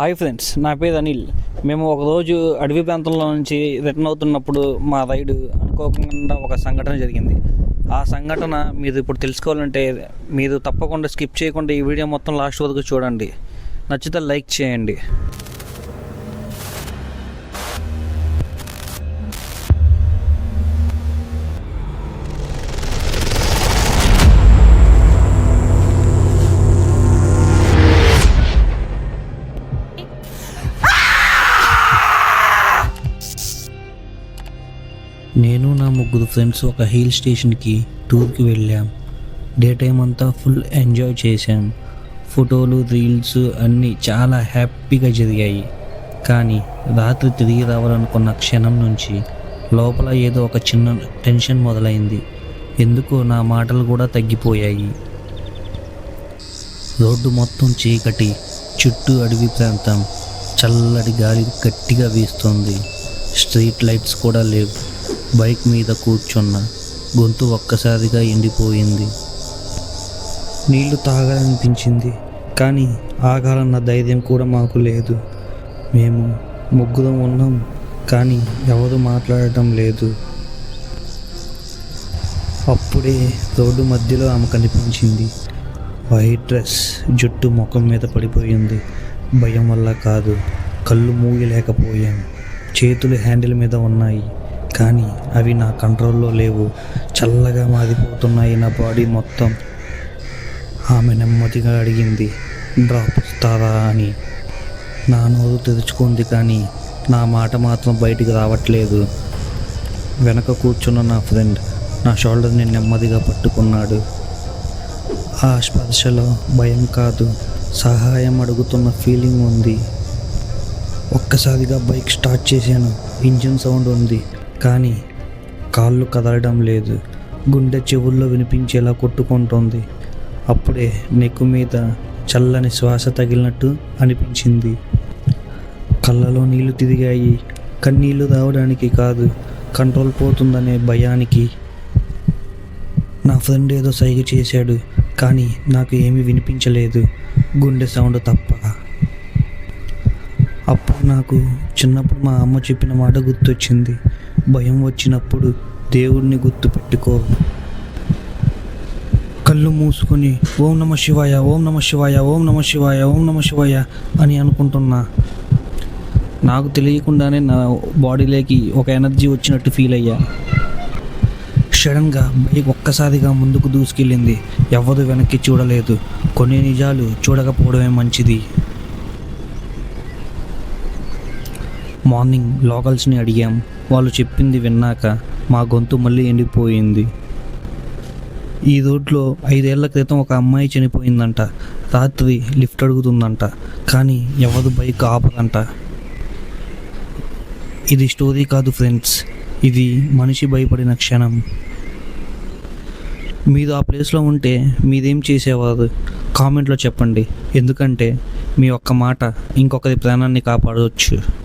Hi friends నా పేరు అనిల్. మేము ఒకరోజు అడవి ప్రాంతంలో నుంచి రిటర్న్ అవుతున్నప్పుడు మా రైడ్ అనుకోకుండా ఒక సంఘటన జరిగింది. ఆ సంఘటన మీరు ఇప్పుడు తెలుసుకోవాలంటే మీరు తప్పకుండా స్కిప్ చేయకుండా ఈ వీడియో మొత్తం లాస్ట్ వరకు చూడండి. నచ్చితే లైక్ చేయండి. నేను నా ముగ్గురు ఫ్రెండ్స్ ఒక హిల్ స్టేషన్కి టూర్కి వెళ్ళాం. డే టైం అంతా ఫుల్ ఎంజాయ్ చేశాం. ఫోటోలు రీల్స్ అన్నీ చాలా హ్యాపీగా జరిగాయి. కానీ రాత్రి తిరిగి రావాలనుకున్న క్షణం నుంచి లోపల ఏదో ఒక చిన్న టెన్షన్ మొదలైంది. ఎందుకో నా మాటలు కూడా తగ్గిపోయాయి. రోడ్డు మొత్తం చీకటి చుట్టూ అడవి ప్రాంతం. చల్లటి గాలి గట్టిగా వీస్తుంది. స్ట్రీట్ లైట్స్ కూడా లేవు. బైక్ మీద కూర్చున్న గొంతు ఒక్కసారిగా ఎండిపోయింది. నీళ్ళు తాగాలనిపించింది కానీ ఆగాలన్న ధైర్యం కూడా మాకు లేదు. మేము ముగ్గురం ఉన్నాం కానీ ఎవరు మాట్లాడటం లేదు. అప్పుడే రోడ్డు మధ్యలో ఆమె కనిపించింది. వైట్ డ్రెస్ జుట్టు ముఖం మీద పడిపోయింది. భయం వల్ల కాదు కళ్ళు మూయలేకపోయాం. చేతులు హ్యాండిల్ మీద ఉన్నాయి. కానీ అవి నా కంట్రోల్లో లేవు. చల్లగా మారిపోతున్నాయి నా బాడీ మొత్తం. ఆమె నెమ్మదిగా అడిగింది డ్రాప్ ఇస్తారా అని. నా నోరు తెరుచుకుంది కానీ నా మాట మాత్రం బయటికి రావట్లేదు. వెనక కూర్చున్న నా ఫ్రెండ్ నా షోల్డర్ని నెమ్మదిగా పట్టుకున్నాడు. ఆ స్పర్శలో భయం కాదు సహాయం అడుగుతున్న ఫీలింగ్ ఉంది. ఒక్కసారిగా బైక్ స్టార్ట్ చేశాను. ఇంజిన్ సౌండ్ ఉంది. కానీ కాళ్ళు కదలడం లేదు. గుండె చెవుల్లో వినిపించేలా కొట్టుకుంటోంది. అప్పుడే నెక్కు మీద చల్లని శ్వాస తగిలినట్టు అనిపించింది. కళ్ళలో నీళ్ళు తిరిగాయి. కన్నీళ్ళు రావడానికి కాదు కంట్రోల్ పోతుందనే భయానికి. నా ఫ్రెండ్ ఏదో సైగ చేశాడు కానీ నాకు ఏమీ వినిపించలేదు. గుండె సౌండ్ తప్ప. అప్పుడు నాకు చిన్నప్పుడు మా అమ్మ చెప్పిన మాట గుర్తొచ్చింది. భయం వచ్చినప్పుడు దేవుణ్ణి గుర్తు పెట్టుకో కళ్ళు మూసుకొని ఓం నమ శివాయ ఓం నమ శివాయ ఓం నమ శివాయ ఓం నమ శివాయ అని అనుకుంటున్నా. నాకు తెలియకుండానే నా బాడీలోకి ఒక ఎనర్జీ వచ్చినట్టు ఫీల్ అయ్యా. సడన్గా బైక్ ఒక్కసారిగా ముందుకు దూసుకెళ్ళింది. ఎవరు వెనక్కి చూడలేదు. కొన్ని నిజాలు చూడకపోవడమే మంచిది. మార్నింగ్ లోకల్స్ని అడిగాం. వాళ్ళు చెప్పింది విన్నాక మా గొంతు మళ్ళీ ఎండిపోయింది. ఈ రోడ్లో ఐదేళ్ళ క్రితం ఒక అమ్మాయి చనిపోయిందంట. రాత్రి లిఫ్ట్ అడుగుతుందంట. కానీ ఎవరు బైక్ ఆపదంట. ఇది స్టోరీ కాదు ఫ్రెండ్స్. ఇది మనిషి భయపడిన క్షణం. మీరు ఆ ప్లేస్లో ఉంటే మీరేం చేసేవారు? కామెంట్లో చెప్పండి. ఎందుకంటే మీ ఒక్క మాట ఇంకొకరి ప్రాణాన్ని కాపాడవచ్చు